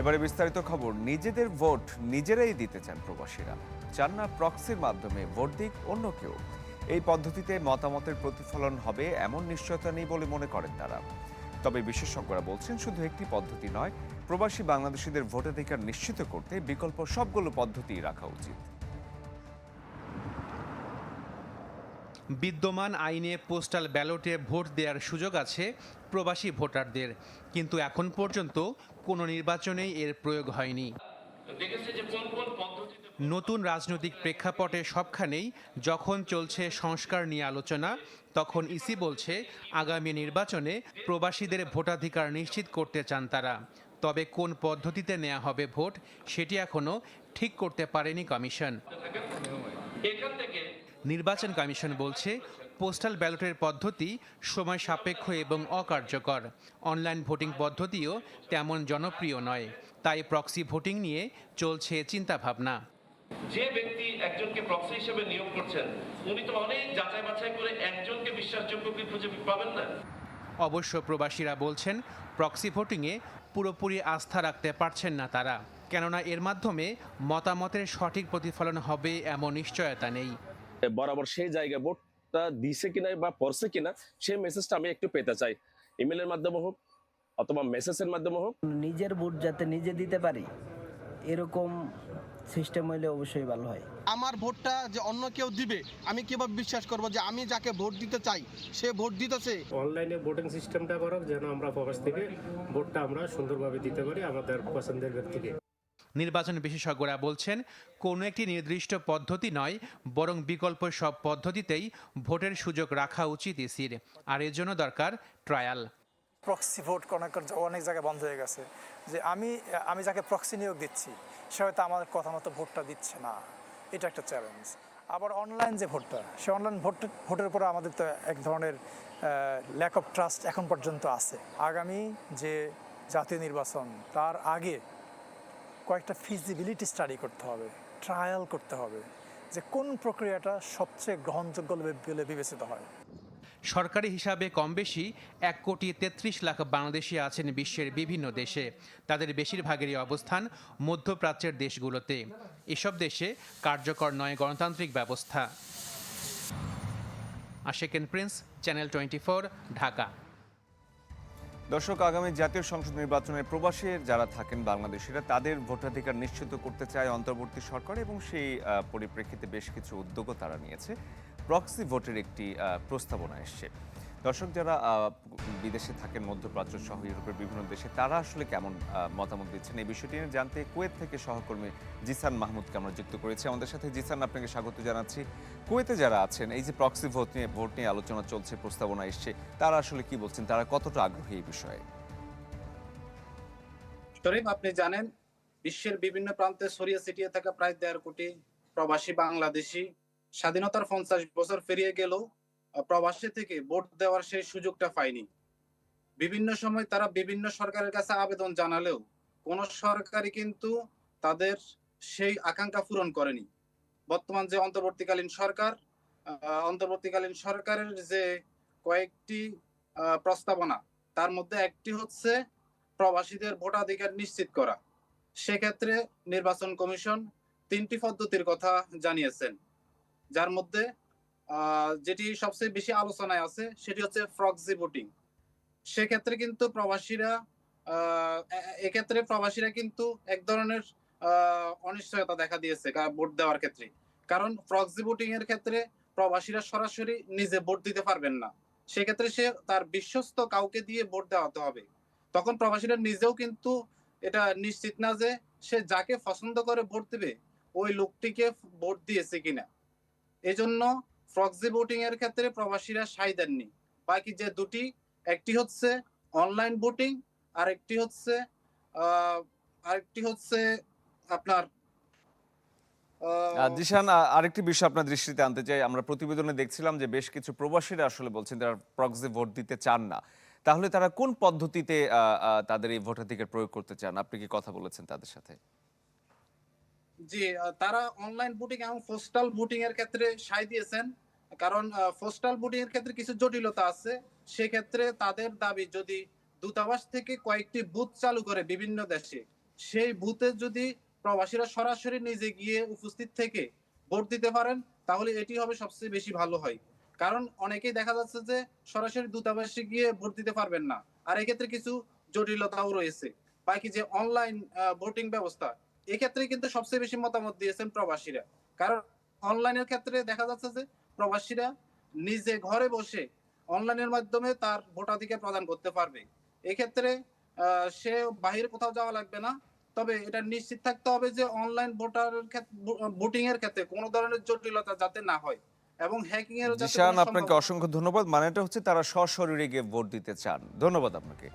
এবারে বিস্তারিত খবর, নিজেদের ভোট নিজেরাই দিতে চান প্রবাসীরা। চান না প্রক্সির মাধ্যমে, ভোট দিক অন্য কেউ। এই পদ্ধতিতে মতামতের প্রতিফলন হবে এমন নিশ্চয়তা নেই বলে মনে করেন তারা। তবে বিশেষজ্ঞরা বলছেন, শুধু একটি পদ্ধতি নয়, প্রবাসী বাংলাদেশিদের ভোটাধিকার নিশ্চিত করতে বিকল্প সবগুলো পদ্ধতি রাখা উচিত। বিদ্যমান আইনে পোস্টাল ব্যালটে ভোট দেওয়ার সুযোগ আছে প্রবাসী ভোটারদের। কিন্তু এখন পর্যন্ত কোনো নির্বাচনেই এর প্রয়োগ হয়নি। নতুন রাজনৈতিক প্রেক্ষাপটে সবখানেই যখন চলছে সংস্কার নিয়ে আলোচনা তখন ইসি বলছে আগামী নির্বাচনে প্রবাসীদের ভোটাধিকার নিশ্চিত করতে চান তারা। তবে কোন পদ্ধতিতে নেওয়া হবে ভোট সেটি এখনও ঠিক করতে পারেনি কমিশন। নির্বাচন কমিশন বলছে পোস্টাল ব্যালটের পদ্ধতি সময় সাপেক্ষ এবং অকার্যকর। অনলাইন ভোটিং পদ্ধতিও তেমন জনপ্রিয় নয়। তাই প্রক্সি ভোটিং নিয়ে চলছে চিন্তাভাবনা। যে ব্যক্তি একজনকে প্রক্সি হিসেবে নিয়োগ করছেন উনি তো অনেক যাচাই বাছাই করে একজনকে বিশ্বাসযোগ্য কি খুঁজে পাবেন না? অবশ্য প্রবাসীরা বলছেন প্রক্সি ভোটিংয়ে পুরোপুরি আস্থা রাখতে পারছেন না তারা। কেননা এর মাধ্যমে মতামতের সঠিক প্রতিফলন হবে এমন নিশ্চয়তা নেই। বরাবর সেই জায়গায় ভোটটা দিছে কিনা বা পড়ছে কিনা সেই মেসেজটা আমি একটু পেতে চাই। ইমেলের মাধ্যমে হোক অথবা মেসেজের মাধ্যমে হোক। নিজের ভোট যাতে নিজে দিতে পারি এরকম সিস্টেম হইলে অবশ্যই ভালো হয়। আমার ভোটটা যে অন্য কেউ দিবে আমি কীভাবে বিশ্বাস করব যে আমি যাকে ভোট দিতে চাই সে ভোট দিতেছে? অনলাইনে ভোটিং সিস্টেমটা করক যেন আমরা প্রবাস থেকে ভোটটা আমরা সুন্দরভাবে দিতে পারি আমাদের পছন্দের ব্যক্তিকে। নির্বাচন বিশেষজ্ঞরা বলছেন, কোনো একটি নির্দিষ্ট পদ্ধতি নয়, বরং বিকল্প সব পদ্ধতিতেই ভোটের সুযোগ রাখা উচিত ইসির। আর এর জন্য দরকার ট্রায়াল। প্রক্সি ভোট অনেক জায়গায় বন্ধ হয়ে গেছে। যে আমি আমি যাকে প্রক্সি নিয়োগ দিচ্ছি, সে হয়তো আমার কথা মতো ভোটটা দিচ্ছে না। এটা একটা চ্যালেঞ্জ আবার অনলাইন যে ভোটটা, সে অনলাইন ভোট ভোটের উপরে আমাদের তো এক ধরনের ল্যাক অফ ট্রাস্ট এখন পর্যন্ত আছে। আগামী যে জাতীয় নির্বাচন, তার আগে কয়েকটা ফিজিবিলিটি স্টাডি করতে হবে ট্রায়াল করতে হবে, যে কোন প্রক্রিয়াটা সবচেয়ে গ্রহণযোগ্য বলে বিবেচিত হয়। সরকারি হিসাবে কম বেশি এক কোটি তেত্রিশ লাখ বাংলাদেশি আছেন বিশ্বের বিভিন্ন দেশে। তাদের বেশিরভাগেরই অবস্থান মধ্যপ্রাচ্যের দেশগুলোতে। এসব দেশে কার্যকর নয় গণতান্ত্রিক ব্যবস্থা। Asheken Prince, channel twenty Dhaka. দর্শক, আগামী জাতীয় সংসদ নির্বাচনে প্রবাসী যারা থাকেন বাংলাদেশিরা, তাদের ভোটাধিকার নিশ্চিত করতে চায় অন্তর্বর্তী সরকার এবং সেই পরিপ্রেক্ষিতে বেশ কিছু উদ্যোগও তারা নিয়েছে। প্রক্সি ভোটের একটি প্রস্তাবনা এসছে। দর্শক যারা বিদেশে থাকেন, মধ্যপ্রাচ্য সহ ইউরোপের বিভিন্ন দেশে, তারা আসলে কেমন মতামত দিচ্ছেন? এই বিষয়টি নিয়ে জানতে কুয়েত থেকে সহকর্মী জিসান মাহমুদকে আমরা যুক্ত করেছি। আমাদের সাথে জিসান, আপনাকে স্বাগত জানাচ্ছি। কুয়েতে যারা আছেন, এই যে প্রক্সি ভোট নিয়ে ভোট নিয়ে আলোচনা চলছে, প্রস্তাবনা এসছে, তারা আসলে কি বলছেন? তারা কতটা আগ্রহী এই বিষয়ে? শরীফ, আপনি জানেন, বিশ্বের বিভিন্ন প্রান্তে ছড়িয়ে ছিটিয়ে থাকা প্রায় দেড় কোটি প্রবাসী বাংলাদেশি স্বাধীনতার পঞ্চাশ বছর পেরিয়ে গেলেও প্রবাসী থেকে ভোট দেওয়ার সেই সুযোগটা পায়নি। বিভিন্ন সময় তারা বিভিন্ন সরকারের কাছে আবেদন জানালেও কোন সরকারই কিন্তু তাদের সেই আকাঙ্ক্ষা পূরণ করেনি। বর্তমান যে অন্তর্বর্তীকালীন সরকার অন্তর্বর্তীকালীন সরকারের যে কয়েকটি প্রস্তাবনা, তার মধ্যে একটি হচ্ছে প্রবাসীদের ভোটাধিকার নিশ্চিত করা। সেক্ষেত্রে নির্বাচন কমিশন তিনটি পদ্ধতির কথা জানিয়েছেন, যার মধ্যে যেটি সবচেয়ে বেশি আলোচনায় আছে, সেটি হচ্ছে ফ্রক্সি ভোটিং। সেক্ষেত্রে কিন্তু প্রবাসীরা এক্ষেত্রে প্রবাসীরা কিন্তু এক ধরনের অনিশ্চয়তা দেখা দিয়েছে ভোট দেওয়ার ক্ষেত্রে। কারণ প্রক্সি ভোটিং এর ক্ষেত্রে প্রবাসীরা সরাসরি নিজে ভোট দিতে পারবেন না। সেক্ষেত্রে সে তার বিশ্বস্ত কাউকে দিয়ে ভোট দেওয়াতে হবে। তখন প্রবাসীরা নিজেও কিন্তু এটা নিশ্চিত না যে সে যাকে পছন্দ করে ভোট দিবে, ওই লোকটিকে ভোট দিয়েছে কিনা। এজন্য ফ্রক্সি ভোটিং এর ক্ষেত্রে প্রবাসীরা সাই দেননি। বাকি যে দুটি, একটি হচ্ছে অনলাইন ভোটিং আর একটি হচ্ছে আরেকটি হচ্ছে আপনার জিশান আরেকটি বিষয় আপনার দৃষ্টিতে আনতে চাই। আমরা প্রতিবেদনে দেখছিলাম যে বেশ কিছু প্রবাসীরা আসলে বলছেন তারা প্রক্সি ভোট দিতে চান না। তাহলে তারা কোন পদ্ধতিতে তাদের এই ভোটাধিকার প্রয়োগ করতে চান? আপনি কি কথা বলেছেন তাদের সাথে? জি তারা অনলাইন ভোটিং এবং পোস্টাল ভোটিং এর ক্ষেত্রে সাই দিয়েছেন। কারণ পোস্টাল ভোটিং এর ক্ষেত্রে কিছু জটিলতা আছে। সেক্ষেত্রে তাদের দাবি, যদি দূতাবাস থেকে কয়েকটি বুথ চালু করে বিভিন্ন দেশে, সেই বুথে যদি প্রবাসীরা সরাসরি নিজে গিয়ে উপস্থিত থেকে ভোট দিতে পারেন, তাহলে এটি হবে সবচেয়ে বেশি ভালো হয়। কারণ, অনেকেই দেখা যাচ্ছে যে সরাসরি দূতাবাসে গিয়ে ভোট দিতে পারবেন না। আর এক্ষেত্রে কিছু জটিলতাও রয়েছে। বাকি যে অনলাইন ভোটিং ব্যবস্থা এক্ষেত্রে কিন্তু সবচেয়ে বেশি মতামত দিয়েছেন প্রবাসীরা। কারণ অনলাইনের ক্ষেত্রে দেখা যাচ্ছে যে প্রবাসীরা নিজে ঘরে বসে অনলাইনের মাধ্যমে তার ভোটাধিকার প্রদান করতে পারবে। এক্ষেত্রে সে বাহিরে কোথাও যাওয়া লাগবে না। তবে এটা নিশ্চিত থাকতে হবে যে অনলাইন ভোটার ভোটিং এর ক্ষেত্রে কোনো ধরনের জটিলতা যাতে না হয় এবং হ্যাকিং এর জিশান আপনাকে অসংখ্য ধন্যবাদ। মানেটা হচ্ছে তারা সশরীরে গিয়ে ভোট দিতে চান। ধন্যবাদ আপনাকে।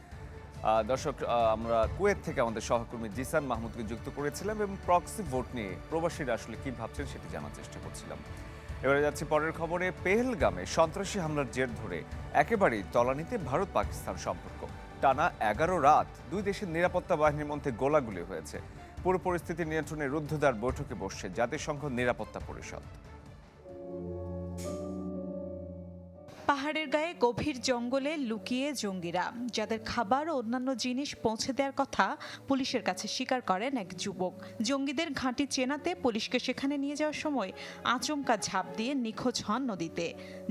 দর্শক আমরা কুয়েত থেকে আমাদের সহকর্মী জিসান মাহমুদকে যুক্ত করেছিলাম এবং প্রক্সি ভোট নিয়ে প্রবাসীরা আসলে কি ভাবছেন সেটি জানার চেষ্টা করছিলাম। এবারে যাচ্ছি পরের খবরে, পেহেলগামে সন্ত্রাসী হামলার জের ধরে একেবারেই তলানিতে ভারত পাকিস্তান সম্পর্ক। টানা এগারো রাত দুই দেশের নিরাপত্তা বাহিনীর মধ্যে গোলাগুলি হয়েছে। পুরো পরিস্থিতি নিয়ন্ত্রণে রুদ্ধদ্বার বৈঠকে বসছে জাতিসংঘ নিরাপত্তা পরিষদ। পাহাড়ের গায়ে গভীর জঙ্গলে লুকিয়ে জঙ্গিরা, যাদের খাবার ও অন্যান্য জিনিস পৌঁছে দেওয়ার কথা পুলিশের কাছে স্বীকার করেন এক যুবক। জঙ্গিদের ঘাঁটি চেনাতে পুলিশকে সেখানে নিয়ে যাওয়ার সময় আচমকা ঝাঁপ দিয়ে নিখোঁজ হন নদীতে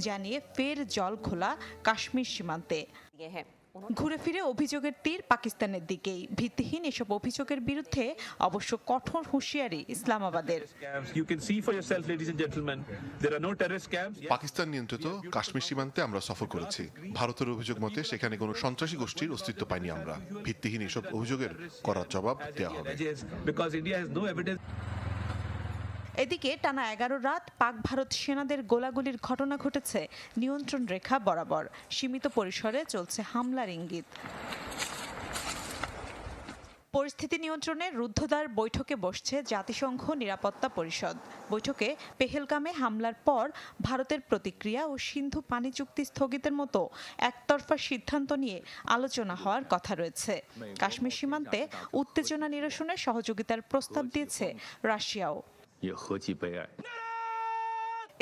জানিয়ে ফের জল খোলা কাশ্মীর সীমান্তে। ঘুরে ফিরে অভিযোগের তীর পাকিস্তানের দিকেই। ভিত্তিহীন এসব অভিযোগের বিরুদ্ধে অবশ্য কঠোর হুঁশিয়ারি ইসলামাবাদের. পাকিস্তান নিয়ন্ত্রিত কাশ্মীর সীমান্তে আমরা সফর করেছি। ভারতের অভিযোগ মতে সেখানে কোনো সন্ত্রাসী গোষ্ঠীর অস্তিত্ব পাইনি আমরা। ভিত্তিহীন এসব অভিযোগের করার জবাব দেওয়া হবে। এদিকে টানা এগারো রাত পাক ভারত সেনাদের গোলাগুলির ঘটনা ঘটেছে নিয়ন্ত্রণ রেখা বরাবর। সীমিত পরিসরে চলছে হামলার ইঙ্গিত। পরিস্থিতি নিয়ন্ত্রণে রুদ্ধদ্বার বৈঠকে বসছে জাতিসংঘ নিরাপত্তা পরিষদ। বৈঠকে পেহেলগামে হামলার পর ভারতের প্রতিক্রিয়া ও সিন্ধু পানি চুক্তি স্থগিতের মতো একতরফা সিদ্ধান্ত নিয়ে আলোচনা হওয়ার কথা রয়েছে। কাশ্মীর সীমান্তে উত্তেজনা নিরসনে সহযোগিতার প্রস্তাব দিয়েছে রাশিয়াও।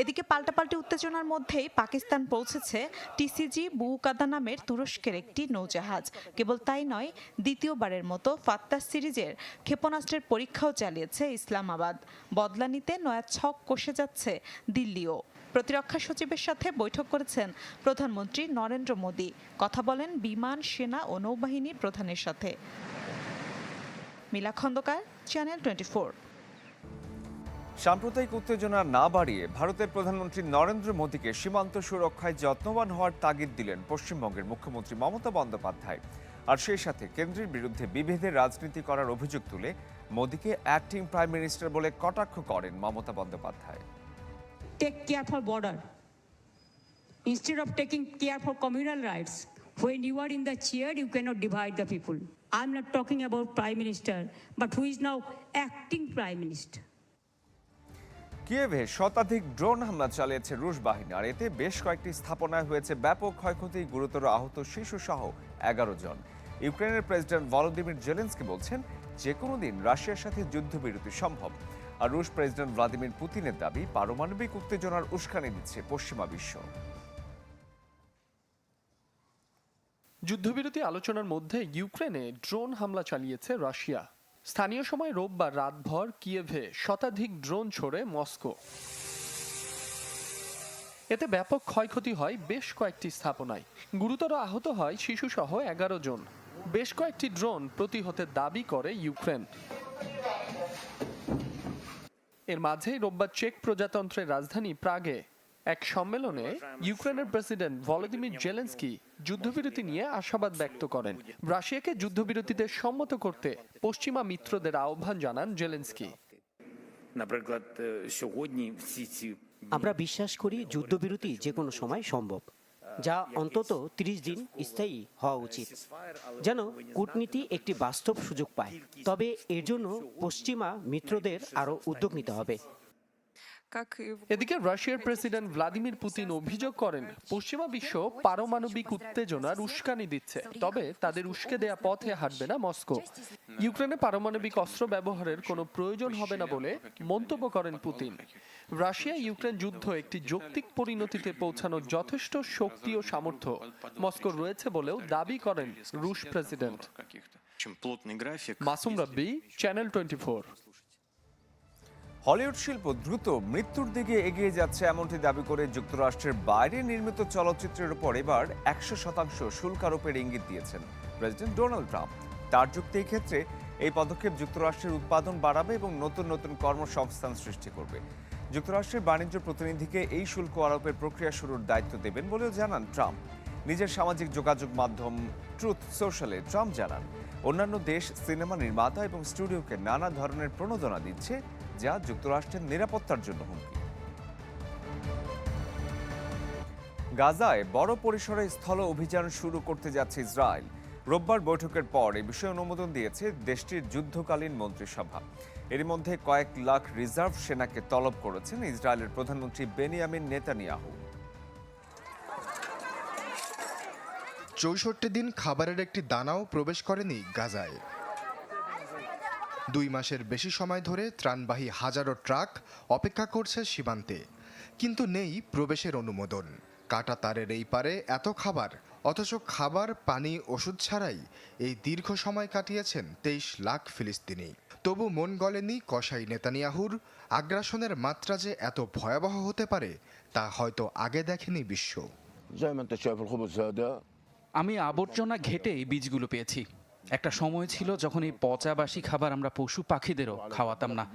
এদিকে পাল্টাপাল্টি উত্তেজনার মধ্যেই পাকিস্তান পৌঁছেছে টিসিজি বুকাদা নামের তুরস্কের একটি নৌজাহাজ। কেবল তাই নয়, দ্বিতীয়বারের মতো ফাত্তাস সিরিজের ক্ষেপণাস্ত্রের পরীক্ষাও চালিয়েছে ইসলামাবাদ। বদলা নিতে নয়া ছক কষে যাচ্ছে দিল্লিও। প্রতিরক্ষা সচিবের সাথে বৈঠক করেছেন প্রধানমন্ত্রী নরেন্দ্র মোদী। কথা বলেন বিমান, সেনা ও নৌবাহিনী প্রধানের সাথে। মিলা খন্দকার, চ্যানেল টোয়েন্টি সাম্প্রদায়িক উত্তেজনা না বাড়িয়ে ভারতের প্রধানমন্ত্রী নরেন্দ্র মোদীকে সীমান্ত সুরক্ষায় যত্নবান হওয়ার তাগিদ দিলেন পশ্চিমবঙ্গের মুখ্যমন্ত্রী মমতা বন্দ্যোপাধ্যায়। আর সেই সাথে কেন্দ্রের বিরুদ্ধে বিভেদের রাজনীতি করার অভিযোগ তুলে মোদীকে অ্যাক্টিং প্রাইম মিনিস্টার বলে কটাক্ষ করেন Mamata Bandyopadhyay. Take care for border instead of taking care for communal rights when you are in the chair you cannot divide the people I not talking about prime minister but now acting prime minister কিয়েভে শতাধিক drone হামলা চালিয়েছে রুশ বাহিনী, আর এতে বেশ কয়েকটি স্থাপনায় হয়েছে ব্যাপক ক্ষয়ক্ষতি, গুরুতর আহত শিশু সহ এগারো জন। ইউক্রেনের প্রেসিডেন্ট ভলোদিমির জেলেন্সকি বলছেন যে কোনো দিন রাশিয়ার সাথে যুদ্ধবিরতি সম্ভব। আর রুশ প্রেসিডেন্ট ভ্লাদিমির পুতিনের দাবি, পারমাণবিক উত্তেজনার উস্কানি দিচ্ছে পশ্চিমা বিশ্ব। যুদ্ধবিরতি আলোচনার মধ্যে ইউক্রেনে ড্রোন হামলা চালিয়েছে রাশিয়া। স্থানীয় সময় রোববার রাতভর কিয়েভে শতাধিক ড্রোন ছোড়ে মস্কো। এতে ব্যাপক ক্ষয়ক্ষতি হয় বেশ কয়েকটি স্থাপনায়। গুরুতর আহত হয় শিশুসহ এগারো জন। বেশ কয়েকটি ড্রোন প্রতিহতের দাবি করে ইউক্রেন। এর মাঝেই রোববার চেক প্রজাতন্ত্রের রাজধানী প্রাগে এক সম্মেলনে ইউক্রেনের প্রেসিডেন্ট ভলোদিমির জেলেন্সকি যুদ্ধবিরতি নিয়ে আশাবাদ ব্যক্ত করেন। রাশিয়াকে যুদ্ধবিরতিতে সম্মত করতে পশ্চিমা মিত্রদের আহ্বান জানান জেলেন্সকি। আমরা বিশ্বাস করি যুদ্ধবিরতি যে কোনো সময় সম্ভব যা অন্তত 30 দিন স্থায়ী হওয়া উচিত যেন কূটনীতি একটি বাস্তব সুযোগ পায়। তবে এর জন্য পশ্চিমা মিত্রদের আরও উদ্যোগ নিতে হবে। এদিকে রাশিয়ার প্রেসিডেন্ট ভ্লাদিমির পুতিন অভিযোগ করেন পশ্চিমা বিশ্ব পারমাণবিক উত্তেজনার উস্কানি দিচ্ছে তবে তাদের উস্কে দেয়া পথে হাঁটবে না মস্কো। ইউক্রেনে পারমাণবিক অস্ত্র ব্যবহারের কোনো প্রয়োজন হবে না বলে মন্তব্য করেন পুতিন। রাশিয়া ইউক্রেন যুদ্ধ একটি যৌক্তিক পরিণতিতে পৌঁছানোর যথেষ্ট শক্তি ও সামর্থ্য মস্কোর রয়েছে বলেও দাবি করেন রুশ president. Masum Rabbi channel twenty Hollywood শিল্প দ্রুত মৃত্যুর দিকে এগিয়ে যাচ্ছে এমনটি দাবি করে যুক্তরাষ্ট্রের বাইরে নির্মিত চলচ্চিত্রের উপর এবার একশো শতাংশ শুল্ক আরোপের ইঙ্গিত দিয়েছেন প্রেসিডেন্ট ডোনাল্ড ট্রাম্প। তার যুক্তি এই ক্ষেত্রে এই পদক্ষেপ যুক্তরাষ্ট্রের উৎপাদন বাড়াবে এবং নতুন নতুন কর্মসংস্থান সৃষ্টি করবে। যুক্তরাষ্ট্রের বাণিজ্য প্রতিনিধিকে এই শুল্ক আরোপের প্রক্রিয়া শুরুর দায়িত্ব দেবেন বলেও জানান ট্রাম্প। নিজের সামাজিক যোগাযোগ মাধ্যম ট্রুথ সোশ্যালে ট্রাম্প জানান, অন্যান্য দেশ সিনেমা নির্মাতা এবং স্টুডিওকে নানা ধরনের প্রণোদনা দিচ্ছে যা যুক্তরাষ্ট্রের নিরাপত্তার জন্য হুমকি। গাজায় বড় পরিসরে স্থল অভিযান শুরু করতে যাচ্ছে ইসরায়েল। রোববার বৈঠকের পর এ বিষয়ে অনুমোদন দিয়েছে দেশটির যুদ্ধকালীন মন্ত্রিসভা। এর মধ্যে কয়েক লাখ রিজার্ভ সেনাকে তলব করেছেন ইসরায়েলের প্রধানমন্ত্রী বেনিয়ামিন নেতানিয়াহু। চৌষট্টি দিন খাবারের একটি দানাও প্রবেশ করেনি গাজায়। দুই মাসের বেশি সময় ধরে ত্রাণবাহী হাজারো ট্রাক অপেক্ষা করছে সীমান্তে। কিন্তু নেই প্রবেশের অনুমোদন। কাটা তারের এই পারে এত খাবার অথচ খাবার পানি ওষুধ ছাড়াই এই দীর্ঘ সময় কাটিয়েছেন তেইশ লাখ ফিলিস্তিনি। তবু মন গলেনি কসাই নেতানিয়াহুর। আগ্রাসনের মাত্রা যে এত ভয়াবহ হতে পারে তা হয়তো আগে দেখেনি বিশ্ব। আমি আবর্জনা ঘেটে এই বীজগুলো পেয়েছি। একটা সময় ছিল যখন এই পচাবাসি খাবার আমরা পশু পাখিদেরও খাওয়াতাম না।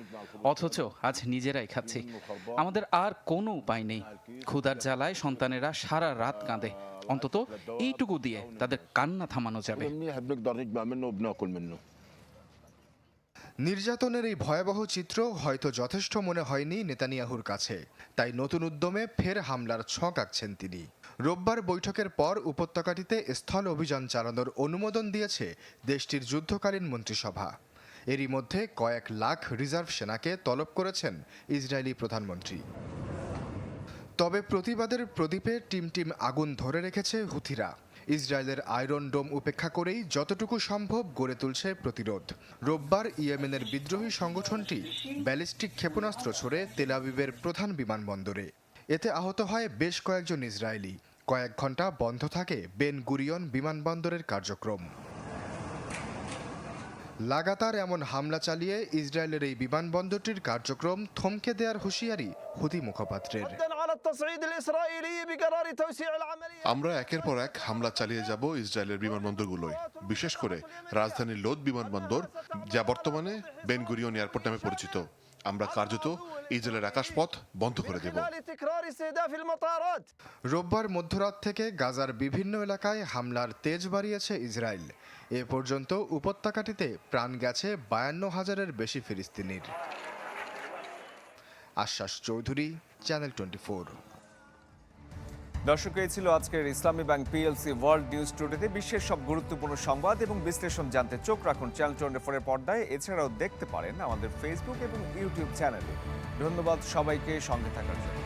অথচ আজ নিজেরাই খাচ্ছি। আমাদের আর কোনো উপায় নেই। ক্ষুধার জ্বালায় সন্তানেরা সারা রাত কাঁদে। অন্তত এইটুকু দিয়ে তাদের কান্না থামানো যাবে। নির্যাতনের এই ভয়াবহ চিত্র হয়তো যথেষ্ট মনে হয়নি নেতানিয়াহুর কাছে। তাই নতুন উদ্যমে ফের হামলার ছক আঁকছেন তিনি। রোববার বৈঠকের পর উপত্যকাটিতে স্থল অভিযান চালানোর অনুমোদন দিয়েছে দেশটির যুদ্ধকালীন মন্ত্রিসভা। এরই মধ্যে কয়েক লাখ রিজার্ভ সেনাকে তলব করেছেন ইসরায়েলি প্রধানমন্ত্রী। তবে প্রতিবাদের প্রদীপে টিম টিম আগুন ধরে রেখেছে হুথিরা। ইসরায়েলের আয়রন ডোম উপেক্ষা করেই যতটুকু সম্ভব গড়ে তুলছে প্রতিরোধ। রোববার ইয়েমেনের বিদ্রোহী সংগঠনটি ব্যালিস্টিক ক্ষেপণাস্ত্র ছড়ে তেলাবিবের প্রধান বিমানবন্দরে। এতে আহত হয় বেশ কয়েকজন ইসরায়েলি। কয়েক ঘণ্টা বন্ধ থাকে বেন গুরিয়ন বিমানবন্দরের কার্যক্রম। লাগাতার এমন হামলা চালিয়ে ইসরায়েলের এই বিমানবন্দরটির কার্যক্রম থমকে দেওয়ার হুঁশিয়ারি হুতি মুখপাত্রের। আমরা একের পর এক হামলা চালিয়ে যাব ইসরায়েলের বিমানবন্দরগুলোয়। বিশেষ করে রাজধানীর লোদ বিমানবন্দর যা বর্তমানে বেনগুরিয়ন এয়ারপোর্ট নামে পরিচিত। আমরা কার্যত ইসরায়েলের আকাশপথ বন্ধ করে দেব। রোববার মধ্যরাত থেকে গাজার বিভিন্ন এলাকায় হামলার তেজ বাড়িয়েছে ইসরায়েল। এ পর্যন্ত উপত্যকাটিতে প্রাণ গেছে বায়ান্ন হাজারের বেশি ফিলিস্তিনির। আশ্বাস চৌধুরী চ্যানেল টোয়েন্টি ফোর দর্শক ছিল আজকের Islami bank PLC world news টুডেতে বিশ্বের সব গুরুত্বপূর্ণ সংবাদ এবং বিশ্লেষণ জানতে চোখ রাখুন চ্যানেল টোয়েন্টি ফোরের পর্দায়। এছাড়াও দেখতে পারেন আমাদের ফেসবুক এবং ইউটিউব চ্যানেলে ধন্যবাদ সবাইকে সঙ্গে থাকার জন্য।